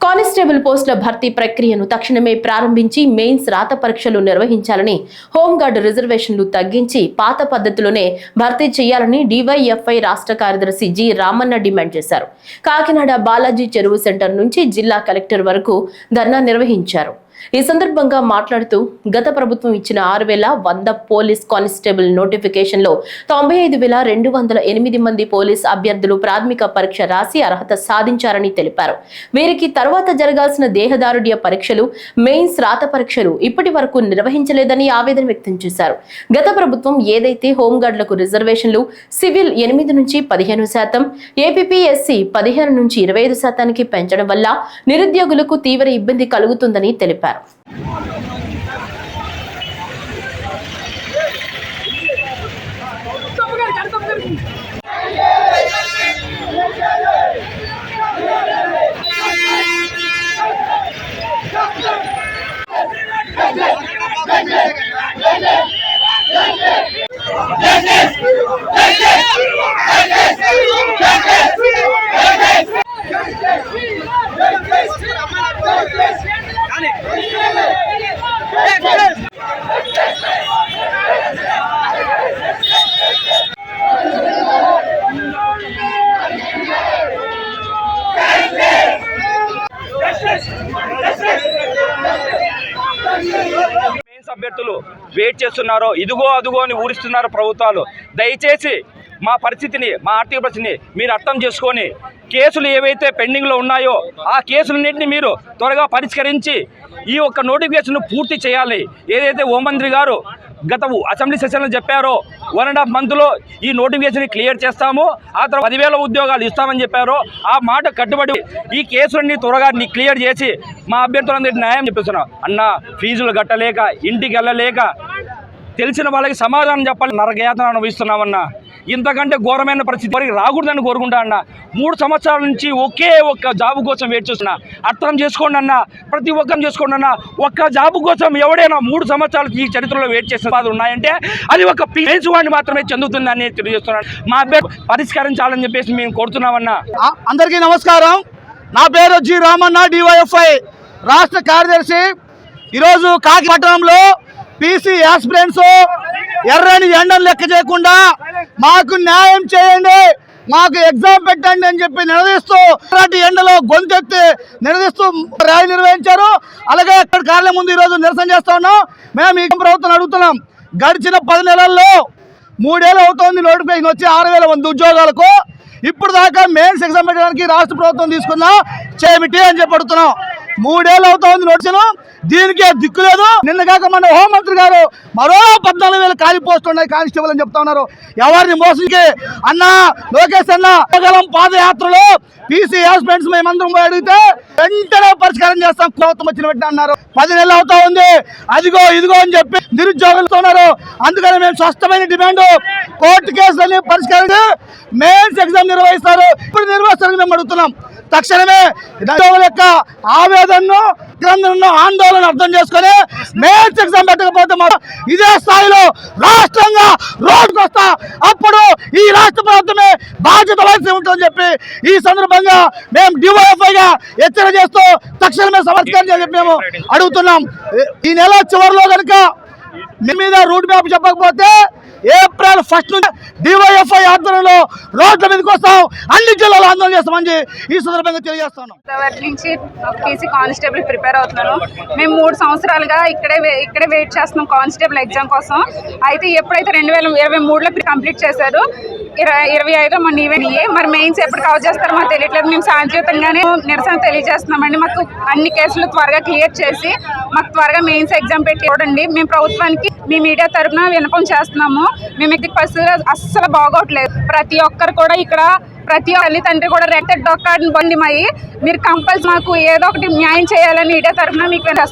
Constable పోస్టుల భర్తీ ప్రక్రియను తక్షణమే ప్రారంభించి మెయిన్స్ రాత పరీక్షలు నిర్వహించాలని హోంగార్డ్ రిజర్వేషన్లు తగ్గించి పాత పద్ధతిలోనే భర్తీ చేయాలని డివైఎఫ్ఐ రాష్ట్ర కార్యదర్శి జి రామన్న డిమాండ్ చేశారు. కాకినాడ బాలాజీ చెరువు సెంటర్ నుంచి జిల్లా కలెక్టర్ వరకు ధర్నా నిర్వహించారు. ఈ సందర్భంగా మాట్లాడుతూ గత ప్రభుత్వం ఇచ్చిన ఆరు వేల వంద పోలీస్ కానిస్టేబుల్ నోటిఫికేషన్లో తొంభై ఐదు వేల రెండు వందల ఎనిమిది మంది పోలీస్ అభ్యర్థులు ప్రాథమిక పరీక్ష రాసి అర్హత సాధించారని తెలిపారు. వీరికి తర్వాత జరగాల్సిన దేహదారుడ్య పరీక్షలు మెయిన్స్ రాత పరీక్షలు ఇప్పటి వరకు నిర్వహించలేదని ఆవేదన వ్యక్తం చేశారు. గత ప్రభుత్వం ఏదైతే హోంగార్డులకు రిజర్వేషన్లు సివిల్ ఎనిమిది నుంచి పదిహేను శాతం ఏపీఎస్సి పదిహేను నుంచి ఇరవై ఐదు శాతానికి పెంచడం వల్ల నిరుద్యోగులకు తీవ్ర ఇబ్బంది కలుగుతుందని తెలిపారు. পারো Justice! మెయిన్స్ అభ్యర్థులు వెయిట్ చేస్తున్నారో ఇదిగో అదిగో అని ఊరిస్తున్నారు ప్రభుత్వాలు. దయచేసి మా పరిస్థితిని మా ఆర్థిక పరిస్థితిని మీరు అర్థం చేసుకొని కేసులు ఏవైతే పెండింగ్లో ఉన్నాయో ఆ కేసులన్నింటినీ మీరు త్వరగా పరిష్కరించి ఈ యొక్క నోటిఫికేషన్ను పూర్తి చేయాలి. ఏదైతే హోంమంత్రి గారు గత అసెంబ్లీ సెషన్లో చెప్పారో వన్ అండ్ హాఫ్ మంత్లో ఈ నోటిఫికేషన్ క్లియర్ చేస్తాము. ఆ తర్వాత పదివేల ఉద్యోగాలు ఇస్తామని చెప్పారో ఆ మాట కట్టుబడి ఈ కేసులన్నీ త్వరగా నీ క్లియర్ చేసి మా అభ్యర్థులందరికీ న్యాయం చెప్పిస్తున్నాం. అన్న ఫీజులు కట్టలేక ఇంటికి వెళ్ళలేక తెలిసిన వాళ్ళకి సమాధానం చెప్పాలి నరకయాతన అనుభవిస్తున్నామన్నా ఇంతకంటే ఘోరమైన పరిస్థితి. వరకు రాకూడదని కోరుకుంటా అన్న. మూడు సంవత్సరాల నుంచి ఒకే ఒక్క జాబ్ కోసం వెయిట్ చేస్తున్నా. అర్థం చేసుకోండి అన్న. ప్రతి ఒక్కరిని చేసుకోండి అన్న. ఒక్క జాబ్ కోసం ఎవడైనా మూడు సంవత్సరాలు ఈ చరిత్రలో వెయిట్ చేసిన బాధలు ఉన్నాయంటే అది ఒక పేజ్ వాడిని మాత్రమే చెందుతుందని తెలియజేస్తున్నాను. మా అభ్యర్థి పరిష్కరించాలని చెప్పేసి మేము కోరుతున్నామన్నా. అందరికీ నమస్కారం. నా పేరు జి రామన్న డివైఎఫ్ఐ రాష్ట్ర కార్యదర్శి. ఈరోజు కాకి పట్టణంలో పీసీ యాస్పిరెంట్స్ ఎర్రని ఎండలు లెక్క చేయకుండా మాకు న్యాయం చేయండి మాకు ఎగ్జామ్ పెట్టండి అని చెప్పి నిలదీస్తూ ఎర్రటి ఎండలో గొంతెత్తి నిలదీస్తూ ర్యాలీ నిర్వహించారు. అలాగే ఇక్కడ కార్యాలయం ముందు ఈరోజు నిరసన చేస్తా ఉన్నాం. మేము ఈ ప్రభుత్వం అడుగుతున్నాం. గడిచిన పది నెలల్లో మూడేళ్ళు అవుతోంది నోటిఫికేషన్ వచ్చి ఆరు వేల మంది ఉద్యోగాలకు. ఇప్పుడు దాకా మెయిన్స్ ఎగ్జామ్ పెట్టడానికి రాష్ట్ర ప్రభుత్వం తీసుకున్న చేమిటి అని చెప్పి అడుగుతున్నాం. మూడేళ్ళు అవుతోంది నోటిఫికేషన్ దీనికి దిక్కు లేదు. నిన్న కాక మన హోంమంత్రి గారు మరో పద్నాలుగు వేలు ఖాళీ పోస్టులు ఉన్నాయి కానిస్టేబుల్ అని చెప్తా ఉన్నారు. ఎవరిని మోసంకి అన్న లోకేష్ అన్న కేవలం పాదయాత్రలో పీసీ హాస్పిటల్స్ మేమందరం పోయి అడిగితే వెంటనే పరిష్కారం చేస్తాం. ప్రభుత్వం వచ్చిన వెంటనే అన్నారు. పది నెలలు అవుతా ఉంది. అదిగో ఇదిగో అని చెప్పి నిరుద్యోగులతో ఉన్నారు అందుకని మేము స్పష్టమైన డిమాండ్. కోర్టు కేసులని పరిష్కరించి మెయిన్స్ ఎగ్జామ్ నిర్వహిస్తారు. ఇప్పుడు నిర్వహిస్తారని మేము అడుగుతున్నాం. తక్షణమే యొక్క ఆవేదనను గ్రంథంలో ఆందోళన అర్థం చేసుకొని మెయిన్స్ ఎగ్జామ్ పెట్టకపోతే ఇదే స్థాయిలో రాష్ట్రంగా రోడ్డుకు వస్తా. అప్పుడు ఈ రాష్ట్ర ప్రభుత్వమే బాధ్యత వలసి ఉంటుందని చెప్పి ఈ సందర్భంగా మేము డివైఎఫ్ఐగా హెచ్చరిక చేస్తూ తక్షణమే సమర్థించాలని చెప్పి మేము అడుగుతున్నాం. ఈ నెల చివరిలో కనుక మీ మీద రూట్ మ్యాప్ చెప్పకపోతే ఏప్రిల్ ఫస్ట్ నుంచి డివైఎఫ్ఐ ఆధ్వర్యంలో రోడ్ల మీదకి వస్తాం. అన్ని జిల్లాలు ఆందోళన చేస్తామని ఈ సందర్భంగా తెలియజేస్తున్నాం నుంచి పీసీ కానిస్టేబుల్ ప్రిపేర్ అవుతున్నాను. మేము మూడు సంవత్సరాలుగా ఇక్కడే వే- ఇక్కడే వెయిట్ చేస్తున్నాం కానిస్టేబుల్ ఎగ్జామ్ కోసం. అయితే ఎప్పుడైతే రెండు వేల ఇరవై మూడులో కంప్లీట్ చేశారు ఇరవై ఇరవై ఐదులో మన ఈవెంట్ ఇయ్యి. మరి మెయిన్స్ ఎప్పుడు కవర్ చేస్తారో మాకు తెలియట్లేదు. మేము శాంతియుతంగానే నిరసన తెలియజేస్తున్నామండి. మాకు అన్ని కేసులు త్వరగా క్లియర్ చేసి మాకు త్వరగా మెయిన్స్ ఎగ్జామ్ పెట్టి చూడండి. మేము ప్రభుత్వానికి మీ మీడియా తరపున వినపం చేస్తున్నాము. మేము ఇది పరిస్థితులు అస్సలు బాగోట్లేదు. ప్రతి ఒక్కరు కూడా ఇక్కడ ప్రతి తల్లి తండ్రి కూడా రెక్టెడ్ డొక్కాడిని బండి మాయి. మీరు కంపల్సరీ మాకు ఏదో ఒకటి న్యాయం చేయాలని మీడియా తరపున మీకు వినేస్తున్నాం